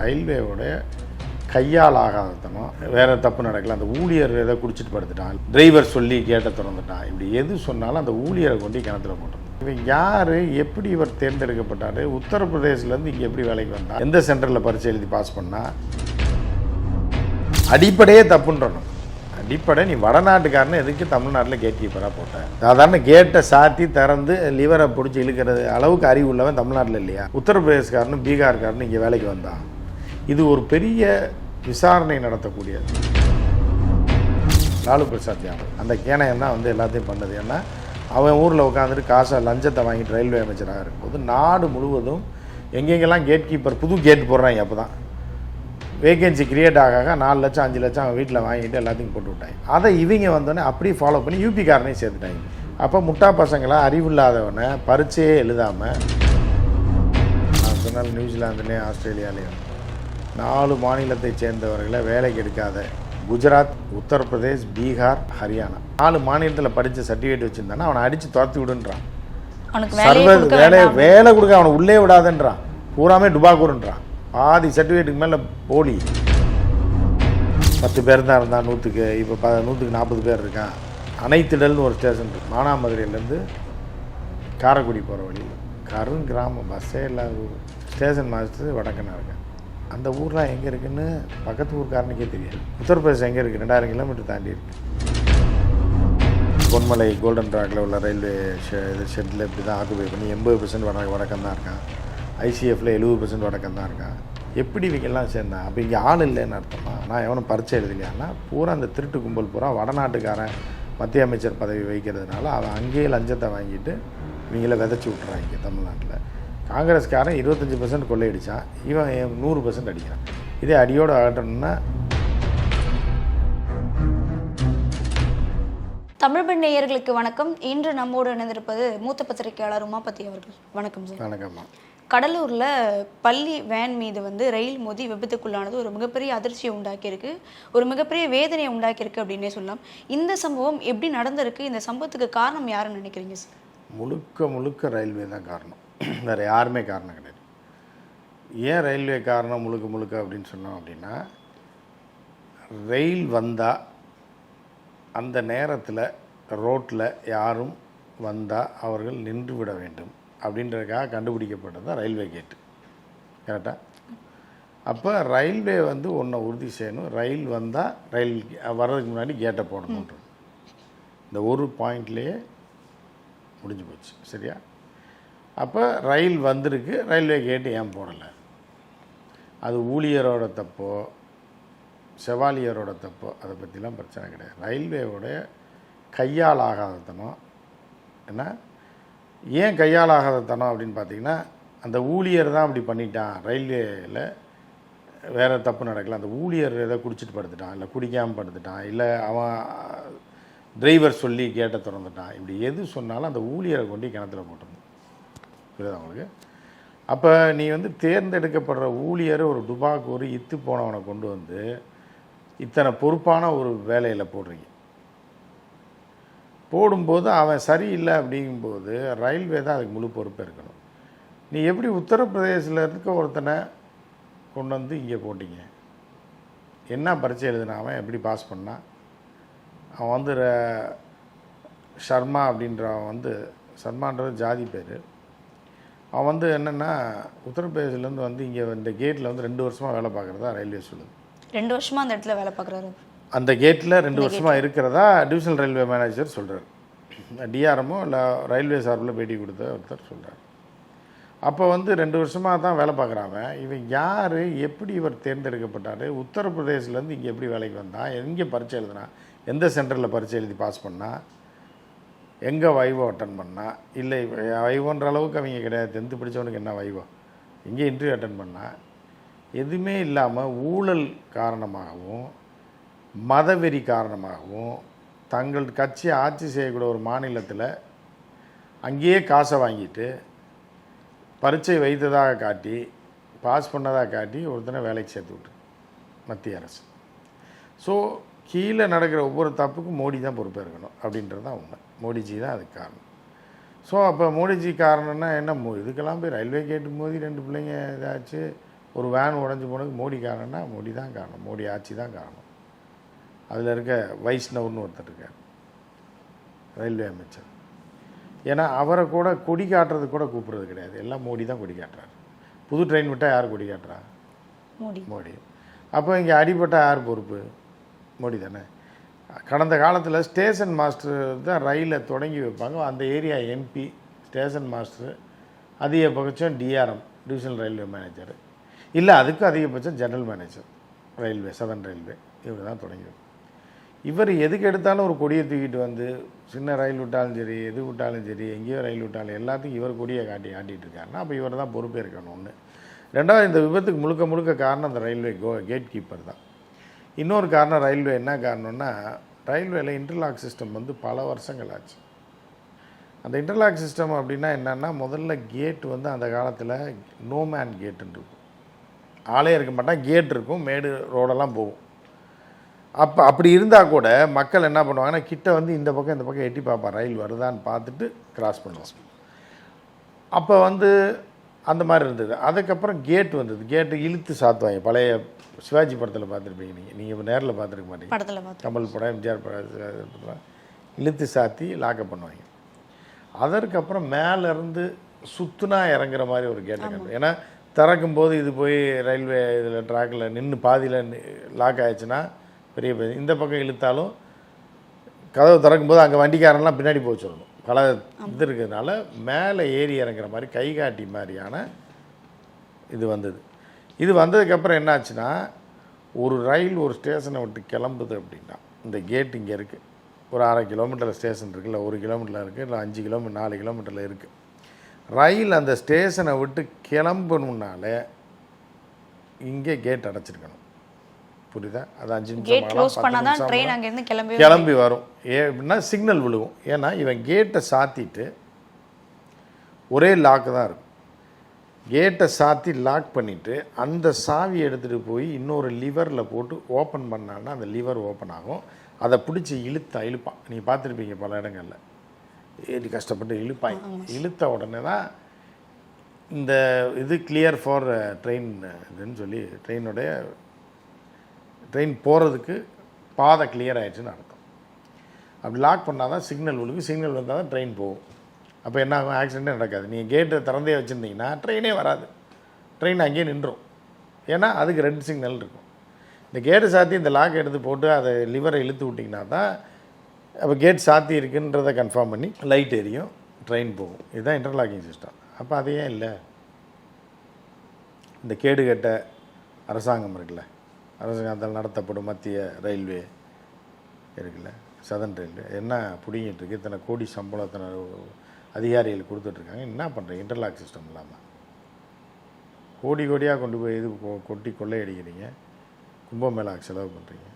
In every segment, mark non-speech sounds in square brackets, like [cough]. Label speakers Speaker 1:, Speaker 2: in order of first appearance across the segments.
Speaker 1: ரயில்வேவோடைய கையால் ஆகாதத்தனம் வேறு தப்பு நடக்கல அந்த ஊழியர் ஏதோ குடிச்சிட்டு படுத்துட்டான் டிரைவர் சொல்லி கேட்ட திறந்துட்டான் இப்படி எது சொன்னாலும் அந்த ஊழியரை கொண்டு கிணத்துல போட்டோம் இவன் யார் எப்படி இவர் தேர்ந்தெடுக்கப்பட்டார் உத்தரப்பிரதேசிலேருந்து இங்கே எப்படி வேலைக்கு வந்தார் எந்த சென்டரில் பரீட்சை எழுதி பாஸ் பண்ணால் அடிப்படையே தப்புன்றணும். அடிப்படை நீ வடநாட்டுக்காரனு எதுக்கு தமிழ்நாட்டில் கேட் கீப்பராக போட்டேன் சாதாரண கேட்டை சாத்தி திறந்து லிவரை பிடிச்சி இழுக்கிறது அளவுக்கு அறிவு உள்ளவன் தமிழ்நாட்டில் இல்லையா? உத்தரப்பிரதேஷ்காரனும் பீகார்காரனும் இங்கே வேலைக்கு வந்தான். இது ஒரு பெரிய விசாரணை நடத்தக்கூடியது. லாலு பிரசாத் யாதவ் அந்த கேனையன் தான் வந்து எல்லாத்தையும் பண்ணது. ஏன்னா அவன் ஊரில் உட்காந்துட்டு காசை லஞ்சத்தை வாங்கிட்டு ரயில்வே அமைச்சராக இருக்கும்போது நாடு முழுவதும் எங்கெங்கெல்லாம் கேட் கீப்பர் புது கேட் போடுறாங்க அப்போ தான் வேகன்சி கிரியேட் ஆக நாலு லட்சம் அஞ்சு லட்சம் அவன் வீட்டில் வாங்கிட்டு எல்லாத்தையும் போட்டு விட்டாங்க. அதை இவங்க வந்தோடனே அப்படியே ஃபாலோ பண்ணி யூபிக்காரனையும் சேர்த்துட்டாங்க. அப்போ முட்டா பசங்களா அறிவில்லாதவனை பரிச்சையே எழுதாமல் நான் சொன்னால் நியூசிலாந்துலேயும் ஆஸ்திரேலியாலேயும். நாலு மாநிலத்தைச் சேர்ந்தவர்களை வேலைக்கு எடுக்காத குஜராத் உத்தரப்பிரதேஷ் பீகார் ஹரியானா. நாலு மாநிலத்தில் படித்த சர்டிஃபிகேட் வச்சுருந்தானா அவனை அடித்து துரத்தி விடுன்றான்.
Speaker 2: அவனுக்கு வேலையை
Speaker 1: சர்வ
Speaker 2: கொடுக்க
Speaker 1: வேலை கொடுக்க அவனை உள்ளே விடாதன்றான். பூராமே டுபாக்கூருன்றான் பாதி சர்டிஃபிகேட்டுக்கு மேலே போலி. பத்து பேர் தான் இருந்தான் நூற்றுக்கு இப்போ ப நூற்றுக்கு நாற்பது பேர் இருக்கான். அனைத்திடல்னு ஒரு ஸ்டேஷன் இருக்கு. மானாமதுரையிலேருந்து காரைக்குடி போகிற வழியில் கருண் கிராமம் பஸ்ஸே இல்லாத ஸ்டேஷன் மாஸ்டர் வடக்கண்ணா இருக்கேன். அந்த ஊர்லாம் எங்கே இருக்குன்னு பக்கத்து ஊர்க்காரனுக்கே தெரியாது. உத்தரப்பிரதேசம் எங்கே இருக்குது ரெண்டாயிரம் கிலோமீட்டர் தாண்டி இருக்கு. பொன்மலை கோல்டன் ராக்ல உள்ள ரயில்வே ஷெ இது ஷெட்டில் இப்படி தான் ஆக்குபை பண்ணி எண்பது பர்சன்ட் வட வடக்கம் தான் இருக்கான் ஐசிஎஃப்ல எழுபது பர்சன்ட் வடக்கம் தான் இருக்கான். எப்படி இவங்கெல்லாம் சேர்ந்தான் அப்போ இங்கே ஆள் இல்லைன்னு அர்த்தமா? நான் எவனும் பரிச்சை எழுதலையான்னா பூரா அந்த திருட்டு கும்பல் பூரா வடநாட்டுக்காரன் மத்திய அமைச்சர் பதவி வைக்கிறதுனால அவன் அங்கேயே லஞ்சத்தை வாங்கிட்டு இவங்கள விதைச்சி விட்றாங்க தமிழ்நாட்டில். காங்கிரஸ்காரன் இருபத்தஞ்சி பர்சன்ட் கொள்ளையடிச்சான் இவன் நூறு பர்சன்ட் அடிக்கிறான்? இதே அடியோடு அகற்றணும்னா
Speaker 2: தமிழ் பெண் நேயர்களுக்கு வணக்கம். இன்று நம்மோடு இணைந்திருப்பது மூத்த பத்திரிகையாளர் உமாபதி அவர்கள். வணக்கம் சார்.
Speaker 1: வணக்கம்மா
Speaker 2: கடலூர்ல பள்ளி வேன் மீது வந்து ரயில் மோதி விபத்துக்குள்ளானது ஒரு மிகப்பெரிய அதிர்ச்சியை உண்டாக்கியிருக்கு. ஒரு மிகப்பெரிய வேதனையை உண்டாக்கியிருக்கு அப்படின்னே சொல்லலாம். இந்த சம்பவம் எப்படி நடந்திருக்கு? இந்த சம்பவத்துக்கு காரணம் யாருன்னு நினைக்கிறீங்க சார்?
Speaker 1: முழுக்க முழுக்க ரயில்வே தான் காரணம். [clears throat] வேறு யாருமே காரணம் கிடையாது. ஏன் ரயில்வே காரணம் முழுக்க முழுக்க அப்படின்னு சொன்னோம் அப்படின்னா ரயில் வந்தால் அந்த நேரத்தில் ரோட்டில் யாரும் வந்தால் அவர்கள் நின்று விட வேண்டும் அப்படின்றதுக்காக கண்டுபிடிக்கப்பட்டது தான் ரயில்வே கேட்டு. கரெக்டாக அப்போ ரயில்வே வந்து ஒன்றை உறுதி செய்யணும். ரயில் வந்தால் ரயில் வர்றதுக்கு முன்னாடி கேட்டை போடணுன்றது இந்த ஒரு பாயிண்ட்லேயே முடிஞ்சு போச்சு. சரியா? அப்போ ரயில் வந்திருக்கு ரயில்வே கேட்டு ஏன் போடலை? அது ஊழியரோட தப்போ செவாலியரோட தப்போ அதை பற்றிலாம் பிரச்சனை கிடையாது. ரயில்வேவோடைய கையால் ஆகாதத்தனம் என்ன? ஏன் கையால் ஆகாதத்தனம் அப்படின்னு பார்த்தீங்கன்னா அந்த ஊழியர் தான் அப்படி பண்ணிட்டான். ரயில்வேயில் வேறு தப்பு நடக்கல. அந்த ஊழியர் ஏதோ குடிச்சிட்டு படுத்துட்டான் இல்லை குடிக்காமல் படுத்துட்டான் இல்லை அவன் டிரைவர் சொல்லி கேட்ட திறந்துட்டான். இப்படி எது சொன்னாலும் அந்த ஊழியரை கொண்டு கிணத்துல போட்டணும் புரியுது அவங்களுக்கு அப்போ நீ வந்து தேர்ந்தெடுக்கப்படுற ஊழியர் ஒரு டுபாக்கு ஒரு இத்து போனவனை கொண்டு வந்து இத்தனை பொறுப்பான ஒரு வேலையில் போடுறீங்க. போடும்போது அவன் சரியில்லை அப்படிங்கும்போது ரயில்வே தான் அதுக்கு முழு பொறுப்பு இருக்கணும் நீ எப்படி உத்தரப்பிரதேசில் இருக்க ஒருத்தனை கொண்டு வந்து இங்கே போட்டிங்க? என்ன பரிச்சை எழுதினா அவன்? எப்படி பாஸ் பண்ணான் அவன் வந்து ர- ஷர்மா அப்படின்றவன் வந்து சர்மான்றது ஜாதி பேர். அவன் வந்து என்னென்னா உத்தரப்பிரதேசிலேருந்து வந்து இங்கே இந்த கேட்டில் வந்து ரெண்டு வருஷமாக வேலை பார்க்குறதா ரயில்வே சொல்லுது.
Speaker 2: ரெண்டு வருஷமா அந்த இடத்துல வேலை பார்க்குறாரு?
Speaker 1: அந்த கேட்டில் ரெண்டு வருஷமாக இருக்கிறதா டிவிஷனல் ரயில்வே மேனேஜர் சொல்கிறார் டிஆர்எம்மோ இல்லை ரயில்வே சார்பில் பேட்டி கொடுத்த ஒருத்தர் சொல்கிறார் அப்போ வந்து ரெண்டு வருஷமாக தான் வேலை பார்க்குறாங்க இவன் யார்? எப்படி இவர் தேர்ந்தெடுக்கப்பட்டார்? உத்தரப்பிரதேசிலேருந்து இங்கே எப்படி வேலைக்கு வந்தான்? எங்கே பரீட்சை எழுதுனா எந்த சென்டரில் பரீட்சை எழுதி பாஸ் பண்ணா எங்கே வைவோ அட்டன் பண்ணால் இல்லை வைவோன்ற அளவுக்கு அவங்க கிடையாது. டென்த்து படித்தவனுக்கு என்ன வைவோ எங்கே இன்டர்வியூ அட்டன் பண்ணால் எதுவுமே இல்லாமல் ஊழல் காரணமாகவும் மதவெறி காரணமாகவும் தங்கள் கட்சி ஆட்சி செய்யக்கூடிய ஒரு மாநிலத்தில் அங்கேயே காசை வாங்கிட்டு பரீட்சை வைத்ததாக காட்டி பாஸ் பண்ணதாக காட்டி ஒருத்தனை வேலைக்கு சேர்த்து விட்டு மத்திய அரசு. ஸோ கீழே நடக்கிற ஒவ்வொரு தப்புக்கும் மோடி தான் பொறுப்பேற்கணும் அப்படின்றது தான் உண்மை. மோடிஜி தான் அதுக்கு காரணம். ஸோ அப்போ மோடிஜி காரணம்னா என்ன? மோ இதுக்கெல்லாம் போய் ரயில்வே கேட்டு மோதி ரெண்டு பிள்ளைங்க இதாச்சு ஒரு வேன் உடஞ்சி போனதுக்கு மோடி காரணம்னா மோடி தான் காரணம். மோடி ஆட்சி தான் காரணம். அதில் இருக்க வைஷ்ணவ்னு ஒருத்தர் இருக்கார் ரயில்வே அமைச்சர். ஏன்னா அவரை கூட கொடி காட்டுறது கூட கூப்பிடுறது கிடையாது. எல்லாம் மோடி தான் கொடி காட்டுறாரு. புது ட்ரெயின் விட்டால் யார் கொடி காட்டுறா?
Speaker 2: மோடி.
Speaker 1: மோடி. அப்போ இங்கே அடிபட்டா யார் பொறுப்பு? மோடி தானே. கடந்த காலத்தில் ஸ்டேஷன் மாஸ்டர் தான் ரயிலை தொடங்கி வைப்பாங்க. அந்த ஏரியா எம்பி ஸ்டேஷன் மாஸ்டர் அதிகபட்சம் டிஆர்எம் டிவிஷனல் ரயில்வே மேனேஜர். இல்லை அதுக்கு அதிகபட்சம் general manager railway southern railway இவர் தான் தொடங்கி வைப்பாங்க. இவர் எதுக்கு எடுத்தாலும் ஒரு கொடியை தூக்கிட்டு வந்து சின்ன ரயில் விட்டாலும் சரி எது விட்டாலும் சரி எங்கேயோ ரயில் விட்டாலும் எல்லாத்துக்கும் இவர் கொடியை காட்டி ஆட்டிகிட்டு இருக்காருன்னா அப்போ இவர் தான் பொறுப்பேற்கணும் ஒன்று ரெண்டாவது இந்த விபத்துக்கு முழுக்க முழுக்க காரணம் அந்த ரயில்வே கோ கேட் கீப்பர் தான். இன்னொரு காரணம் ரயில்வே என்ன காரணம்னா ரயில்வேல இன்டர்லாக் சிஸ்டம் வந்து பல வருஷங்கள் ஆச்சு. அந்த இன்டர்லாக் சிஸ்டம் அப்படின்னா என்னென்னா முதல்ல கேட் வந்து அந்த காலத்தில் நோமேன் கேட்டுன்னு இருக்கும். ஆளே இருக்க மாட்டான் கேட் இருக்கும் மேடு ரோடெல்லாம் போகும். அப்போ அப்படி இருந்தால் கூட மக்கள் என்ன பண்ணுவாங்கன்னா கிட்ட வந்து இந்த பக்கம் இந்த பக்கம் எட்டி பார்ப்பான் ரயில் வருதான்னு பார்த்துட்டு கிராஸ் பண்ணுவோம் அப்போ வந்து அந்த மாதிரி இருந்தது. அதுக்கப்புறம் கேட் வந்தது. கேட்டு இழுத்து சாத்துவாங்க. பழைய சிவாஜி படத்தில் பார்த்துருப்பீங்க நீங்கள் நீங்கள் நேரில் பார்த்துருக்க மாட்டீங்க.
Speaker 2: படத்துல
Speaker 1: கமல் படம் எம்ஜிஆர் படம் இழுத்து சாத்தி லாக்கப் பண்ணுவாங்க. அதற்கப்புறம் மேலேருந்து சுத்துனா இறங்குற மாதிரி ஒரு கேட்டை கண்டு ஏன்னா திறக்கும் போது இது போய் ரயில்வே இதில் ட்ராக்கில் நின்று பாதியில் லாக் ஆயிடுச்சுன்னா பெரிய பெரிய இந்த பக்கம் இழுத்தாலும் கதவு திறக்கும்போது அங்கே வண்டிக்காரன்லாம் பின்னாடி போக சொல்லணும் பல இது இருக்கிறதுனால மேலே ஏறி இறங்குற மாதிரி கை காட்டி மாதிரியான இது வந்தது. இது வந்ததுக்கப்புறம் என்னாச்சுன்னா ஒரு ரயில் ஒரு ஸ்டேஷனை விட்டு கிளம்புது அப்படின்னா இந்த கேட் இங்கே இருக்குது ஒரு அரை கிலோமீட்டரில் ஸ்டேஷன் இருக்குல்ல ஒரு கிலோமீட்டரில் இருக்குது இல்லை அஞ்சு கிலோமீட்டர் நாலு கிலோமீட்டரில் இருக்குது ரயில் அந்த ஸ்டேஷனை விட்டு கிளம்பணுன்னாலே இங்கே கேட் அடைச்சிருக்கணும். புரியுதா? அது அஞ்சு நிமிஷம்
Speaker 2: கிளம்பி
Speaker 1: வரும். ஏ அப்படின்னா சிக்னல் விழுகும் ஏன்னா இவன் கேட்டை சாத்திட்டு ஒரே லாக்கு தான் இருக்கும் கேட்டை சாத்தி லாக் பண்ணிவிட்டு அந்த சாவி எடுத்துகிட்டு போய் இன்னொரு லிவரில் போட்டு ஓப்பன் பண்ணான்னா அந்த லிவர் ஓப்பன் ஆகும். அதை பிடிச்சி இழுத்தா இழுப்பான் நீங்கள் பார்த்துருப்பீங்க பல இடங்களில். ஏறி கஷ்டப்பட்டு இழுப்பாங்க இழுத்த உடனே தான் இந்த இது கிளியர் ஃபார் ட்ரெயின் இதுன்னு சொல்லி ட்ரெயினுடைய ட்ரெயின் போகிறதுக்கு பாதை கிளியர் ஆயிடுச்சுன்னு அர்த்தம். அப்படி லாக் பண்ணால் தான் சிக்னல் விழுகு சிக்னல் வந்தால் தான் ட்ரெயின் போகும். அப்போ என்ன ஆகும்? ஆக்சிடெண்ட்டே நடக்காது. நீங்கள் கேட்டை திறந்தே வச்சுருந்தீங்கன்னா ட்ரெயினே வராது. ட்ரெயின் அங்கேயே நின்றும் ஏன்னா அதுக்கு ரெட் சிக்னல் இருக்கும். இந்த கேட்டு சாத்தி இந்த லாக் எடுத்து போட்டு அதை லிவரை இழுத்து விட்டிங்கன்னா தான் அப்போ கேட் சாத்தி இருக்குன்றதை கன்ஃபார்ம் பண்ணி லைட் எரியும் ட்ரெயின் போகும். இதுதான் இன்டர்லாக்கிங் சிஸ்டம் அப்போ அது ஏன் இல்லை. இந்த கேடுகட்ட அரசாங்கம் இருக்குல்ல. அரசாங்கத்தால் நடத்தப்படும் மத்திய ரயில்வே இருக்குல்ல. சதன் ரயில்வே என்ன பிடிங்கிட்டு இருக்கு? இத்தனை கோடி சம்பளம் இத்தனை அதிகாரிகள் கொடுத்துட்ருக்காங்க. என்ன பண்ணுறீங்க இன்டர்லாக் சிஸ்டம் இல்லாமல் கோடி கோடியாக கொண்டு போய் இது கொ- கொட்டி கொள்ளையடிக்கிறீங்க? கும்பமேளாக்கு செலவு பண்ணுறீங்க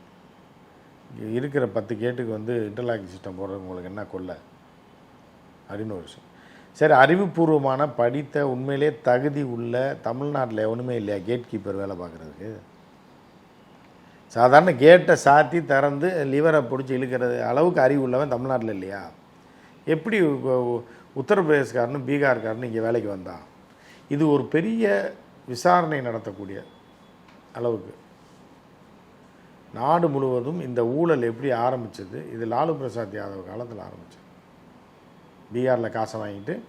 Speaker 1: இருக்கிற பத்து கேட்டுக்கு வந்து இன்டர்லாக் சிஸ்டம் போடுறது உங்களுக்கு என்ன கொள்ளை? அப்படின்னு ஒரு விஷயம். சரி அறிவுபூர்வமான படித்த உண்மையிலே தகுதி உள்ள தமிழ்நாட்டில் ஒன்றுமே இல்லையா? கேட் கீப்பர் வேலை பார்க்குறதுக்கு. சாதாரண கேட்டை சாத்தி திறந்து லிவரை பிடிச்சி இழுக்கிறது அளவுக்கு அறிவு உள்ளவன் தமிழ்நாட்டில் இல்லையா? எப்படி உ- உத்தரப்பிரதேசக்காரனும் பீகார்காரனும் இங்கே வேலைக்கு வந்தான். இது ஒரு பெரிய விசாரணை நடத்தக்கூடிய அளவுக்கு. நாடு முழுவதும் இந்த ஊழல் எப்படி ஆரம்பிச்சது? இது லாலு பிரசாத் யாதவ் காலத்தில் ஆரம்பித்தது பீகாரில் காசை வாங்கிட்டு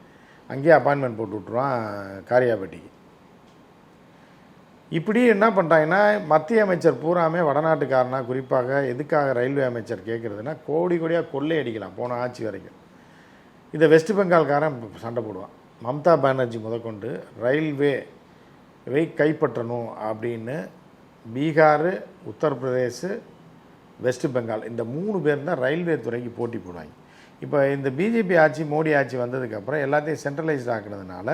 Speaker 1: அங்கேயே அப்பாயின்மெண்ட் போட்டு விட்ருவான் காரியாபட்டிக்கு. இப்படி என்ன பண்ணுறாங்கன்னா மத்திய அமைச்சர் பூராமே வடநாட்டுக்காரனா குறிப்பாக எதுக்காக ரயில்வே அமைச்சர் கேட்குறதுன்னா கோடி கோடியாக கொள்ளை அடிக்கலாம் போன ஆட்சி வரைக்கும். இதை வெஸ்ட் பெங்கால்காரன் சண்டை போடுவான். மம்தா பானர்ஜி முதற்கொண்டு ரயில்வே வை கைப்பற்றணும் அப்படின்னு பீகார் உத்தரப்பிரதேஷ் வெஸ்ட் பெங்கால் இந்த மூணு பேர் தான் ரயில்வே துறைக்கு போட்டி போடுவாங்க. இப்போ இந்த பிஜேபி ஆட்சி மோடி ஆட்சி வந்ததுக்கப்புறம் எல்லாத்தையும் சென்ட்ரலைஸ்ட் ஆக்குனதுனால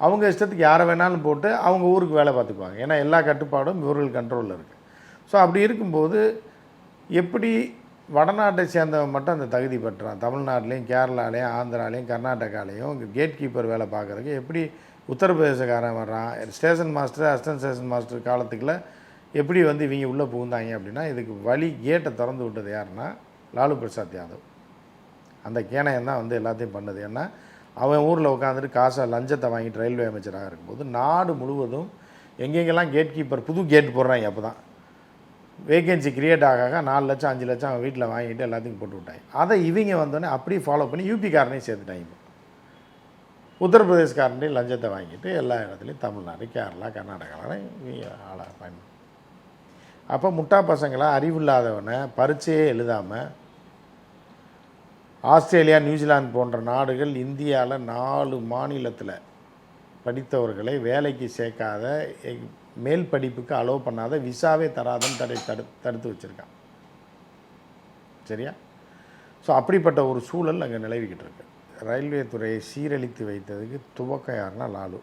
Speaker 1: அவங்க இஷ்டத்துக்கு யாரை வேணாலும் போட்டு அவங்க ஊருக்கு வேலை பார்த்துக்குவாங்க. ஏன்னா எல்லா கட்டுப்பாடும் இவர்கள் கண்ட்ரோலில் இருக்குது ஸோ அப்படி இருக்கும்போது எப்படி வடநாட்டை சேர்ந்தவன் மட்டும் அந்த தகுதி பெற்றான். தமிழ்நாட்டிலையும் கேரளாலையும் ஆந்திராலையும் கர்நாடகாலையும் கேட் கீப்பர் வேலை பார்க்குறதுக்கு எப்படி உத்தரப்பிரதேசக்காரன் வர்றான்? Station master assistant station master காலத்துக்குள்ள எப்படி வந்து இவங்க உள்ளே புகுந்தாங்க அப்படின்னா இதுக்கு வழி கேட்டை திறந்து விட்டது யாருன்னா லாலு பிரசாத் யாதவ். அந்த கேணையம் தான் வந்து எல்லாத்தையும் பண்ணது. ஏன்னா அவன் ஊரில் உட்காந்துட்டு காசை லஞ்சத்தை வாங்கிட்டு ரயில்வே அமைச்சராக இருக்கும்போது நாடு முழுவதும் எங்கெங்கெல்லாம் கேட் கீப்பர் புது கேட் போடுறாங்க அப்போ தான் வேகன்சி கிரியேட் ஆக ஆக நாலு லட்சம் அஞ்சு லட்சம் அவங்க வீட்டில் வாங்கிட்டு எல்லாத்தையும் போட்டு விட்டாங்க. அதை இவங்க வந்தோடனே அப்படியே ஃபாலோ பண்ணி யூபிக்காரனையும் சேர்த்துட்டாங்க இப்போ. உத்தரப்பிரதேஷ்காரன்டையும் லஞ்சத்தை வாங்கிட்டு எல்லா இடத்துலையும் தமிழ்நாடு கேரளா கர்நாடகாவில் இவங்க ஆளை பயன். அப்போ முட்டா பசங்களாக அறிவில்லாதவனை பரிச்சையே எழுதாமல் ஆஸ்திரேலியா நியூசிலாந்து போன்ற நாடுகள் இந்தியாவில் நாலு மாநிலத்தில் படித்தவர்களை வேலைக்கு சேர்க்காத மேல் படிப்புக்கு அலோவ் பண்ணாத விசாவே தராதன்னு தடை தடு தடுத்து வச்சுருக்கான். சரியா? ஸோ அப்படிப்பட்ட ஒரு சூழல் அங்கே நிலவிக்கிட்டு இருக்கு. ரயில்வே துறையை சீரழித்து வைத்ததுக்கு துவக்கம் யாருன்னா லாலு.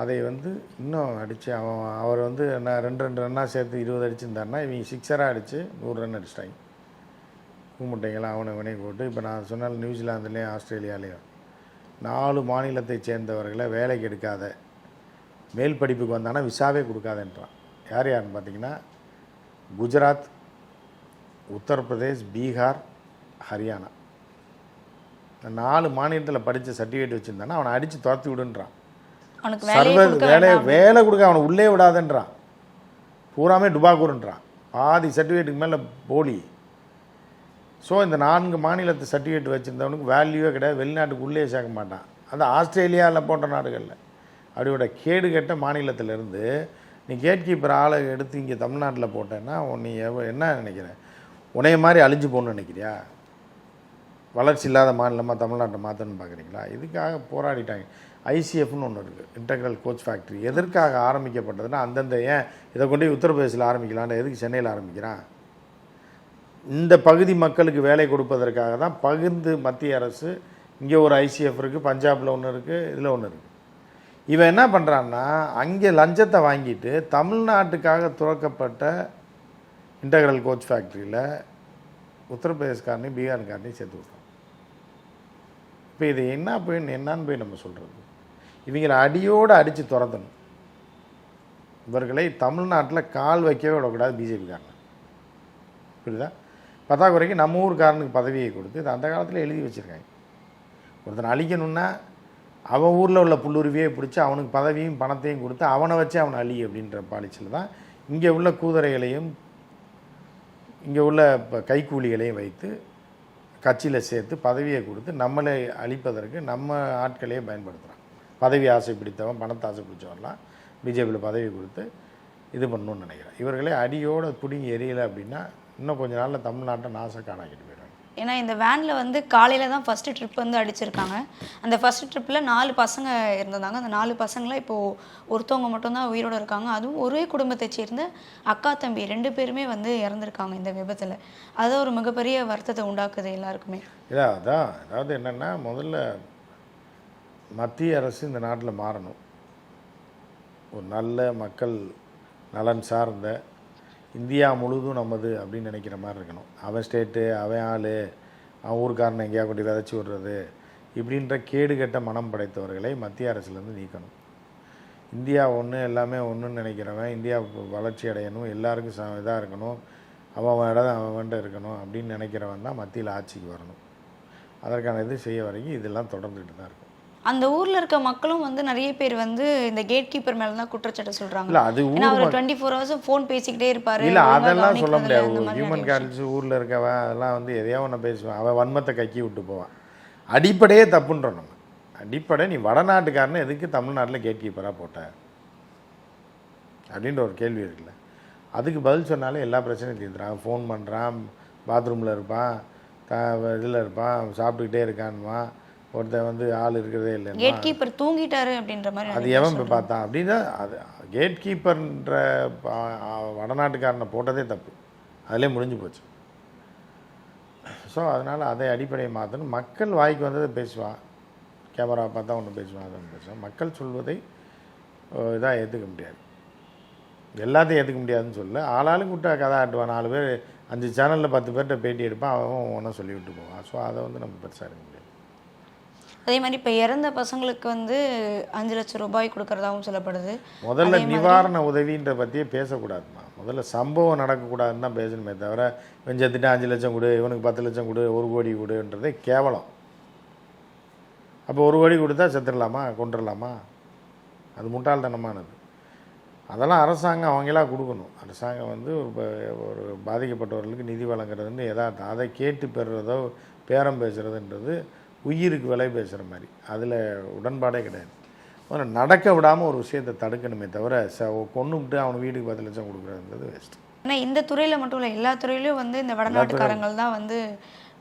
Speaker 1: அதை வந்து இன்னும் அடித்து அவன் அவர் வந்து என்ன ரெண்டு ரெண்டு ரன்னாக சேர்த்து இருபது அடிச்சிருந்தாருன்னா இவங்க சிக்ஸராக அடித்து நூறு ரன் அடிச்சிட்டாங்க. கூமுட்டைங்களாம் அவனை வினை போட்டு இப்போ நான் சொன்னால் நியூசிலாந்துலேயும் ஆஸ்திரேலியாலேயும். நாலு மாநிலத்தைச் சேர்ந்தவர்களை வேலைக்கு எடுக்காத மேல் படிப்புக்கு வந்தானா விசாவே கொடுக்காதன்றான். யார் யாருன்னு பார்த்தீங்கன்னா குஜராத் உத்தரப்பிரதேஷ் பீகார் ஹரியானா. நாலு மாநிலத்தில் படித்த சர்டிஃபிகேட் வச்சுருந்தானா அவனை அடித்து துரத்தி விடுன்றான். சர்வ வேலை வேலை கொடுக்க அவனை உள்ளே விடாதன்றான். பூராமே டுபாக்கூருன்றான் பாதி சர்டிஃபிகேட்டுக்கு மேலே போலி. ஸோ இந்த நான்கு மாநிலத்து சர்டிஃபிகேட் வச்சுருந்தவனுக்கு வேல்யூவே கிடையாது. வெளிநாட்டுக்கு உள்ளே சேர்க்க மாட்டான். அந்த ஆஸ்திரேலியாவில் போன்ற நாடுகளில். அப்படியோட கேடு கெட்ட மாநிலத்திலேருந்து நீ கேட் கீப்பர் ஆளை எடுத்து இங்கே தமிழ்நாட்டில் போட்டேன்னா நீ எவ என்ன நினைக்கிற? உன்னைய மாதிரி அழிஞ்சு போகணும்னு நினைக்கிறியா? வளர்ச்சி இல்லாத மாநிலமாக தமிழ்நாட்டை மாற்றணும்னு பார்க்குறீங்களா இதுக்காக போராடிட்டாங்க. ஐசிஎஃப்னு ஒன்று இருக்குது இன்டெக்ரல் கோச் ஃபேக்ட்ரி எதற்காக ஆரம்பிக்கப்பட்டதுன்னா அந்தந்த ஏன் இதை கொண்டு போய் உத்தரப்பிரதேசில் ஆரம்பிக்கலான்னு எதுக்கு சென்னையில் ஆரம்பிக்கிறான்? இந்த பகுதி மக்களுக்கு வேலை கொடுப்பதற்காக தான் பகிர்ந்து மத்திய அரசு இங்கே ஒரு ஐசிஎஃப் இருக்குது பஞ்சாபில் ஒன்று இருக்குது இதில் ஒன்று இருக்குது இவன் என்ன பண்ணுறான்னா அங்கே லஞ்சத்தை வாங்கிட்டு தமிழ்நாட்டுக்காக துறக்கப்பட்ட இன்டகிரல் கோச் ஃபேக்ட்ரியில் உத்தரப்பிரதேஷ்காரனையும் பீகார்காரனையும் சேர்த்து விட்றான் இப்போ இது என்ன போய் என்னன்னு போய் நம்ம சொல்கிறது இவங்களை அடியோடு அடித்து துரத்தணும். இவர்களை தமிழ்நாட்டில் கால் வைக்கவே விடக்கூடாது பிஜேபிக்காரன் புரியுதா? பத்தாக்குறைக்கு நம்ம ஊர்காரனுக்கு பதவியை கொடுத்து இது அந்த காலத்தில் எழுதி வச்சுருக்காங்க. ஒருத்தனை அழிக்கணும்னா அவன் ஊரில் உள்ள புல்லுருவியை பிடிச்சி அவனுக்கு பதவியும் பணத்தையும் கொடுத்து அவனை வச்சு அவனை அழி அப்படின்ற பாலிச்சியில் தான் இங்கே உள்ள கூதரைகளையும் இங்கே உள்ள இப்போ கைக்கூலிகளையும் வைத்து கட்சியில் சேர்த்து பதவியை கொடுத்து நம்மளை அழிப்பதற்கு நம்ம ஆட்களையே பயன்படுத்துகிறான் பதவி ஆசை பிடித்தவன் பணத்தை ஆசை பிடிச்சவன்லாம் பிஜேபியில் பதவி கொடுத்து இது பண்ணணும்னு நினைக்கிறேன். இவர்களே அடியோடு பிடிங்கி எரியலை அப்படின்னா இன்னும் கொஞ்ச நாளில் தமிழ்நாட்டை நாசக்காடாக்கிட்டு
Speaker 2: ஏன்னா இந்த வேனில் வந்து காலையில் தான் ஃபஸ்ட்டு ட்ரிப் வந்து அடிச்சிருக்காங்க. அந்த ஃபஸ்ட்டு ட்ரிப்பில் நாலு பசங்க இருந்திருந்தாங்க. அந்த நாலு பசங்களாம் இப்போது ஒருத்தவங்க மட்டும்தான் உயிரோடு இருக்காங்க. அதுவும் ஒரே குடும்பத்தை சேர்ந்த அக்கா தம்பி ரெண்டு பேருமே வந்து இறந்துருக்காங்க இந்த விபத்தில். அது ஒரு மிகப்பெரிய வருத்தத்தை உண்டாக்குது எல்லாருக்குமே.
Speaker 1: இல்லை அதான். அதாவது என்னென்னா முதல்ல மத்திய அரசு இந்த நாட்டில் மாறணும். ஒரு நல்ல மக்கள் நலன் சார்ந்த இந்தியா முழுதும் நமது அப்படின்னு நினைக்கிற மாதிரி இருக்கணும். அவன் ஸ்டேட்டு அவன் ஆள் அவன் ஊருக்காரனை எங்கேயா கொண்டு விதைச்சி விடுறது இப்படின்ற கேடுகெட்ட மனம் படைத்தவர்களை மத்திய அரசுலேருந்து நீக்கணும். இந்தியா ஒன்று எல்லாமே ஒன்றுன்னு நினைக்கிறவன் இந்தியா வளர்ச்சி அடையணும் எல்லாருக்கும் ச இதாக இருக்கணும் அவன் அவன் இடம் அவன்கிட்ட இருக்கணும் அப்படின்னு நினைக்கிறவன் தான் மத்தியில் ஆட்சிக்கு வரணும். அதற்கான இது செய்ய வரைக்கும் இதெல்லாம் தொடர்ந்துகிட்டு தான் இருக்கும்
Speaker 2: அந்த ஊரில் இருக்க மக்களும் வந்து நிறைய பேர் வந்து இந்த கேட் கீப்பர் மேலே தான் குற்றச்சாட்டு சொல்கிறாங்க
Speaker 1: இல்லை அது
Speaker 2: ஏன்னா
Speaker 1: ஊர்
Speaker 2: அவர் டுவெண்ட்டி ஃபோர் ஹவர்ஸும் ஃபோன் பேசிக்கிட்டே இருப்பாரு
Speaker 1: இல்லை அதெல்லாம் சொல்ல முடியாது. ஹியூமன். கேரக்டர்ஸ் ஊரில் இருக்கவன் அதெல்லாம் வந்து எதையோ ஒன்று பேசுவான். அவன் வன்மத்தை கக்கி விட்டு போவான். அடிப்படையே தப்புன்றோம் நம்ம. அடிப்படை நீ வடநாட்டுக்காரனை எதுக்கு தமிழ்நாட்டில் கேட் கீப்பராக போட்ட? அப்படின்ற ஒரு கேள்வி இருக்குல்ல. அதுக்கு பதில் சொன்னாலே எல்லா பிரச்சனையும் தீர்ந்துறான் ஃபோன் பண்ணுறான் பாத்ரூமில் இருப்பான் த இதில் இருப்பான் சாப்பிட்டுக்கிட்டே இருக்கான்வான் ஒருத்தன் வந்து ஆள் இருக்கிறதே இல்லை
Speaker 2: கேட் கீப்பர் தூங்கிட்டாரு அப்படின்ற மாதிரி
Speaker 1: அது எவன் போய் பார்த்தான் அப்படின்னா அது கேட் கீப்பர்ன்ற வடநாட்டுக்காரனை போட்டதே தப்பு. அதிலே முடிஞ்சு போச்சு. ஸோ அதனால் அதை அடிப்படையை மாற்றணும் மக்கள் வாய்க்கு வந்ததை பேசுவான் கேமரா பார்த்தா ஒன்று பேசுவான் அதை ஒன்று பேசுவான் மக்கள் சொல்வதை இதாக ஏற்றுக்க முடியாது. எல்லாத்தையும் ஏற்றுக்க முடியாதுன்னு சொல்ல ஆளாளுக்கு விட்டா கதை ஆட்டுவான் நாலு பேர் அஞ்சு சேனலில் பத்து பேர்கிட்ட பேட்டி எடுப்பான் அவன் ஒன்றும் சொல்லி விட்டு போவான் ஸோ அதை வந்து நம்ம பெருசாக எடுக்க
Speaker 2: அதே மாதிரி இப்போ இறந்த பசங்களுக்கு வந்து அஞ்சு லட்சம் ரூபாய் கொடுக்கறதாகவும் சொல்லப்படுது.
Speaker 1: முதல்ல நிவாரண உதவின்ற பற்றியே பேசக்கூடாதுமா. முதல்ல சம்பவம் நடக்கக்கூடாதுன்னு தான் பேசணுமே தவிர இவன் செத்துட்டு அஞ்சு லட்சம் கொடு இவனுக்கு பத்து லட்சம் கொடு ஒரு கோடி கொடுன்றதே கேவலம். அப்போ ஒரு கோடி கொடுத்தா செத்துடலாமா கொண்டுடலாமா அது முட்டாள்தனமானது. அதெல்லாம் அரசாங்கம் அவங்களா கொடுக்கணும். அரசாங்கம் வந்து ஒரு பாதிக்கப்பட்டவர்களுக்கு நிதி வழங்குறதுன்னு எதார்த்தம் அதை கேட்டு பெறுறதோ பேரம் பேசுகிறதுன்றது உயிருக்கு விலை பேசுகிற மாதிரி. அதில் உடன்பாடே கிடையாது. முதல்ல நடக்க விடாமல் ஒரு விஷயத்தை தடுக்கணுமே தவிர ச கொண்டுவிட்டு அவன் வீட்டுக்கு பத்து லட்சம் கொடுக்குறதுன்றது வேஸ்ட்
Speaker 2: ஏன்னா இந்த துறையில் மட்டும் இல்லை எல்லா துறையிலையும் வந்து இந்த வடநாட்டுக்காரங்கள் தான் வந்து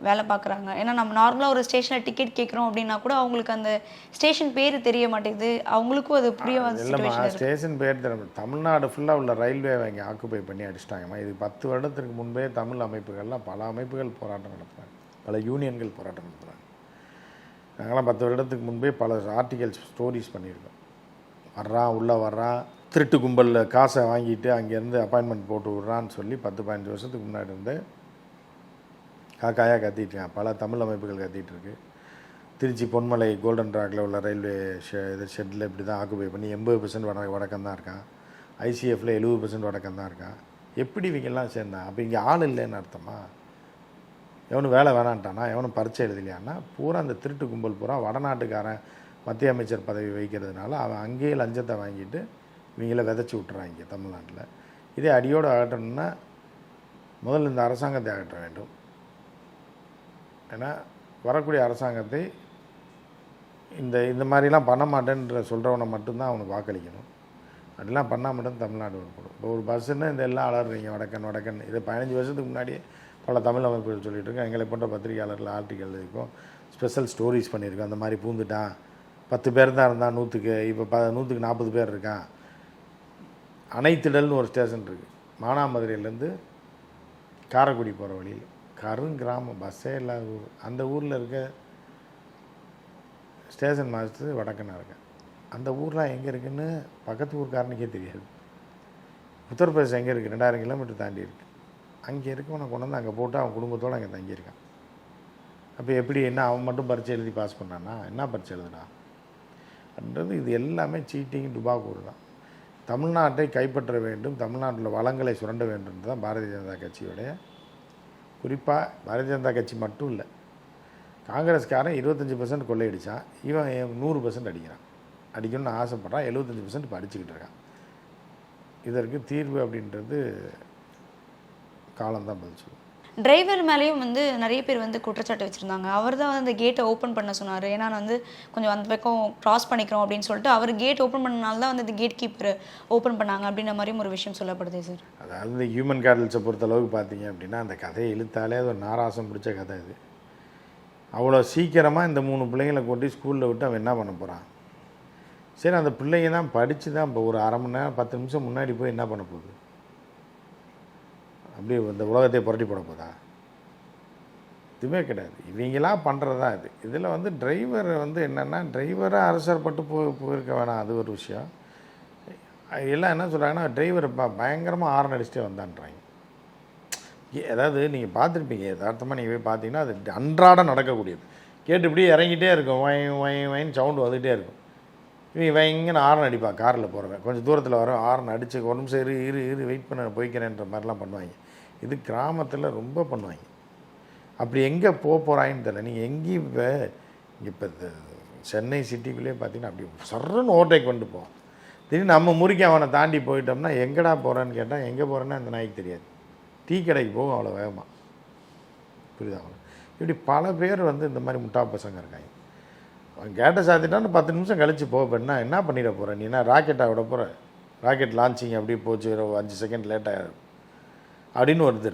Speaker 2: வேலை பார்க்குறாங்க. ஏன்னா நம்ம நார்மலாக ஒரு ஸ்டேஷனில் டிக்கெட் கேட்குறோம் அப்படின்னா கூட அவங்களுக்கு அந்த ஸ்டேஷன் பேர் தெரிய மாட்டேங்குது. அவங்களுக்கும் அது புரியாத
Speaker 1: இல்லைம்மா ஸ்டேஷன் பேர் தெரியும் தமிழ்நாடு ஃபுல்லாக உள்ள ரயில்வே இங்கே ஆக்குப்பை பண்ணி அடிச்சிட்டாங்கம்மா. இது பத்து வருடத்திற்கு முன்பே தமிழ் அமைப்புகள்லாம் பல அமைப்புகள் போராட்டம் நடத்துகிறாங்க பல யூனியன்கள் போராட்டம் நடத்துகிறாங்க நாங்களாம் பத்து வருடத்துக்கு முன்பே பல ஆர்டிகல்ஸ் ஸ்டோரிஸ் பண்ணியிருக்கோம். வர்றான் உள்ளே வர்றான். திருட்டு கும்பலில் காசை வாங்கிட்டு அங்கேருந்து அப்பாயின்மெண்ட் போட்டு விட்றான்னு சொல்லி பத்து பதினஞ்சு வருஷத்துக்கு முன்னாடி இருந்து காக்காயாக கத்திட்டுருக்கான் பல தமிழ் அமைப்புகள் கத்திட்டு இருக்கு. திருச்சி பொன்மலை கோல்டன் ராக்ல உள்ள ரயில்வே ஷெ இது ஷெட்டில் இப்படி தான் ஆக்குபை பண்ணி எண்பது பர்சன்ட் வட வடக்கம் தான் இருக்கான் ஐசிஎஃப்ல எழுபது பர்சன்ட் வடக்கம் தான் இருக்கான். எப்படி இவங்கெல்லாம் சேர்ந்தான் அப்போ இங்கே ஆள் இல்லைன்னு அர்த்தமா? எவனும் வேலை வேணான்ட்டானா எவனும் பரீட்சை எழுதலையான்னா பூரா அந்த திருட்டு கும்பல் பூரா வடநாட்டுக்காரன் மத்திய அமைச்சர் பதவி வைக்கிறதுனால அவன் அங்கேயே லஞ்சத்தை வாங்கிட்டு இவங்கள விதைச்சி விட்டுறாங்க தமிழ்நாட்டில். இதே அடியோடு அகற்றணும்னா முதல்ல இந்த அரசாங்கத்தை அகற்ற வேண்டும். ஏன்னா வரக்கூடிய அரசாங்கத்தை இந்த இந்த மாதிரிலாம் பண்ண மாட்டேன்ற சொல்கிறவனை மட்டும்தான் அவனுக்கு வாக்களிக்கணும். அப்படிலாம் பண்ணால் மட்டும் தமிழ்நாடு உருப்படும் இப்போ ஒரு பஸ்ஸுன்னு இந்த எல்லாம் அலறீங்க வடக்கன் வடக்கன். இது பதினஞ்சு வருஷத்துக்கு முன்னாடியே பல தமிழ் அமைப்புகள் சொல்லிட்டு இருக்கோம் எங்களை போன்ற பத்திரிகையாளர்கள் ஆர்டிக்கல் இருக்கும் ஸ்பெஷல் ஸ்டோரிஸ் பண்ணியிருக்கோம். அந்த மாதிரி பூந்துட்டான் பத்து பேர் தான் இருந்தான் நூற்றுக்கு இப்போ ப நூற்றுக்கு நாற்பது பேர் இருக்கான். அனைத்திடல்னு ஒரு ஸ்டேஷன் இருக்குது மானாமதுரையிலேருந்து காரைக்குடி போகிற வழியில். கருங்கிராமம் பஸ்ஸே இல்லாத ஊர். அந்த ஊரில் இருக்க ஸ்டேஷன் மாஸ்டர் வடக்கனாக இருக்கேன். அந்த ஊர்லாம் எங்கே இருக்குன்னு பக்கத்து ஊர்க்காரனுக்கே தெரியாது. உத்தரப்பிரதேசம் எங்கே இருக்குது ரெண்டாயிரம் கிலோமீட்டர் தாண்டி இருக்குது அங்கே இருக்கவனை கொண்டு வந்து அங்கே போட்டு அவன் குடும்பத்தோடு அங்கே தங்கியிருக்கான். அப்போ எப்படி என்ன அவன் மட்டும் பரீட்சை எழுதி பாஸ் பண்ணானா? என்ன பரீட்சை எழுதுனா? அப்படின்றது இது எல்லாமே சீட்டிங் டுபாக்கூர் தான். தமிழ்நாட்டை கைப்பற்ற வேண்டும் தமிழ்நாட்டில் வளங்களை சுரண்ட வேண்டும் தான் பாரதிய ஜனதா கட்சியோடைய குறிப்பாக பாரதிய ஜனதா கட்சி மட்டும் இல்லை. காங்கிரஸ்காரன் இருபத்தஞ்சி பர்சன்ட் கொள்ளையடிச்சான். இவன் நூறு பர்சன்ட் அடிக்கிறான். அடிக்கணும்னு ஆசைப்பட்றான். எழுபத்தஞ்சி பர்சன்ட் இப்போ அடிச்சுக்கிட்டு இருக்கான். இதற்கு தீர்வு அப்படின்றது காலம்தான் பதில் சொல்லும்
Speaker 2: டிரைவர் மேலேயும் வந்து நிறைய பேர் வந்து குற்றச்சாட்டு வச்சுருந்தாங்க. அவர் தான் வந்து அந்த கேட்டை ஓப்பன் பண்ண சொன்னார். ஏன்னா நான் வந்து கொஞ்சம் அந்த பக்கம் க்ராஸ் பண்ணிக்கிறோம் அப்படின்னு சொல்லிட்டு அவர் கேட் ஓப்பன் பண்ணனால தான் வந்து இந்த கேட் கீப்பர் ஓப்பன் பண்ணாங்க அப்படின்ற மாதிரியும் ஒரு விஷயம் சொல்லப்படுது சார்
Speaker 1: அதாவது இந்த ஹியூமன் கேட்டல்ஸை பொறுத்தளவுக்கு பார்த்தீங்க அப்படின்னா அந்த கதையை இழுத்தாலே அது ஒரு நாராசம் பிடிச்ச கதை இது அவ்வளோ சீக்கிரமாக இந்த மூணு பிள்ளைங்களை கொண்டு ஸ்கூலில் விட்டு அவன் என்ன பண்ண போகிறான் சரி அந்த பிள்ளைங்க தான் படித்து தான் இப்போ ஒரு அரை மணி நேரம் பத்து நிமிஷம் முன்னாடி போய் என்ன பண்ண போகுது? அப்படியே இந்த உலகத்தை புரட்டி போட போதா? இதுவே கிடையாது. இவங்களாம் பண்ணுறது தான் இது. இதில் வந்து டிரைவர் வந்து என்னென்னா டிரைவராக அரசர்பட்டு போய் போயிருக்க வேணாம். அது ஒரு விஷயம். எல்லாம் என்ன சொல்கிறாங்கன்னா டிரைவர் ப பயங்கரமாக ஆரன் அடிச்சுட்டே வந்தான்றாங்க. ஏ- அதாவது நீங்கள் பார்த்துருப்பீங்க. யதார்த்தமாக நீங்கள் போய் பார்த்தீங்கன்னா அது அன்றாடம் நடக்கக்கூடியது. கேட்டு இப்படியே இறங்கிட்டே இருக்கும். வை வை வைன்னு சவுண்டு வந்துகிட்டே இருக்கும். இவன் வைங்கன்னு ஆரன் அடிப்பான் காரில் போகிறவன் கொஞ்சம் தூரத்தில் வரும் ஆரன் அடித்து ஒரு நிமிஷம் இரு இரு இரு வெயிட் பண்ண போய்க்கிறேன்ற மாதிரிலாம் பண்ணுவாங்க. இது கிராமத்தில் ரொம்ப பண்ணுவாங்க. அப்படி எங்கே போக போகிறாங்கன்னு தெரியல. நீங்கள் எங்கேயும் இப்போ இப்போ சென்னை சிட்டிக்குள்ளேயே பார்த்தீங்கன்னா அப்படி சர்றன்னு ஓவர்டேக் பண்ணிட்டு போவோம். திடீர்னு நம்ம முறிக்க அவனை தாண்டி போயிட்டோம்னா எங்கடா போகிறேன்னு கேட்டால் எங்கே போகிறேன்னு அந்த நாய்க்கு தெரியாது. டீ கடைக்கு போகும் அவ்வளோ வேகமாக புரியுதா அவனுக்கு இப்படி பல பேர் வந்து இந்த மாதிரி முட்டா பசங்க இருக்காங்க. கேட்டை சாத்திட்டான்னு பத்து நிமிஷம் கழிச்சு போ என்ன பண்ணிட போகிற நீ என்ன ராக்கெட்டாக விட போகிற ராக்கெட் லான்ச்சிங் அப்படியே போச்சு ஒரு அஞ்சு செகண்ட் லேட்டாக அப்படின்னு வருது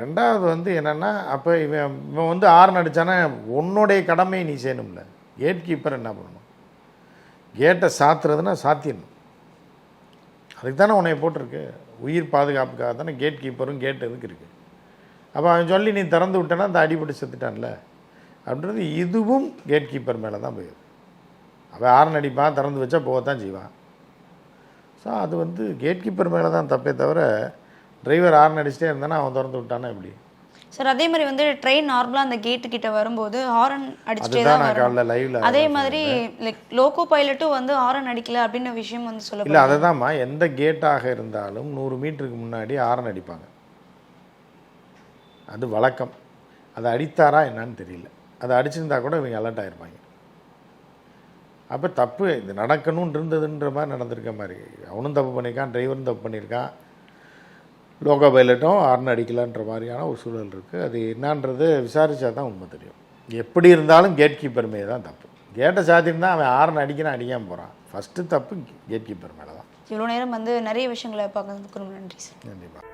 Speaker 1: ரெண்டாவது வந்து என்னென்னா அப்போ இவன் இவன் வந்து ஆறு அடித்தானா உன்னுடைய கடமையை நீ செய்யணும்ல. கேட் கீப்பர் என்ன பண்ணணும்? கேட்டை சாத்துறதுன்னா சாத்திடணும் அதுக்கு தானே உன்னை போட்டிருக்கு. உயிர் பாதுகாப்புக்காக தானே கேட் கீப்பரும் கேட் எதுக்கு இருக்குது அப்போ அவன் சொல்லி நீ திறந்து விட்டேன்னா அந்த அடிபட்டு செத்துட்டான்ல. அப்படின்றது இதுவும் கேட் கீப்பர் மேலே தான் போயிடும் அவன் ஆரன் அடிப்பான் திறந்து வச்சா போகத்தான் செய்வான். ஸோ அது வந்து கேட் கீப்பர் மேலே தான் தப்பே தவிர டிரைவர் ஆரன் அடிச்சிட்டே இருந்தானா அவன் திறந்து விட்டானா எப்படி?
Speaker 2: சார் அதே மாதிரி வந்து ட்ரெயின் நார்மலாக அந்த கேட்டு கிட்ட வரும்போது ஹாரன் அடிச்சுட்டே தான்
Speaker 1: காலைல லைவ்ல
Speaker 2: அதே மாதிரி லைக் லோகோ பைலட்டும் வந்து ஹாரன் அடிக்கல அப்படின்ற விஷயம் வந்து
Speaker 1: இல்லை
Speaker 2: சொல்லப்படுது.
Speaker 1: அதை தான்மா எந்த கேட்டாக இருந்தாலும் நூறு மீட்டருக்கு முன்னாடி ஆரன் அடிப்பாங்க. அது வழக்கம். அதை அடித்தாரா என்னன்னு தெரியல. அதை அடிச்சிருந்தா கூட இவங்க அலர்ட் ஆயிருப்பாங்க. அப்போ தப்பு இது நடக்கணும்னு இருந்ததுன்ற மாதிரி நடந்திருக்க மாதிரி. அவனும் தப்பு பண்ணியிருக்கான் டிரைவரும் தப்பு பண்ணியிருக்கான். லோகோ பைலட்டும் ஹார்ன் அடிக்கலான்ற மாதிரியான ஒரு சூழல் இருக்குது அது என்னன்றது விசாரிச்சா தான் உண்மை தெரியும். எப்படி இருந்தாலும் கேட் கீப்பர் மேலே தான் தப்பு. கேட்டை சாத்திருந்தா அவன் ஹார்ன் அடிக்கிறான் அடிக்காமல் போகிறான் ஃபஸ்ட்டு தப்பு கேட் கீப்பர் மேலே தான்.
Speaker 2: இவ்வளோ நேரம் வந்து நிறைய விஷயங்களை பார்க்கறதுக்கு ரொம்ப நன்றி சார்.
Speaker 1: கண்டிப்பாக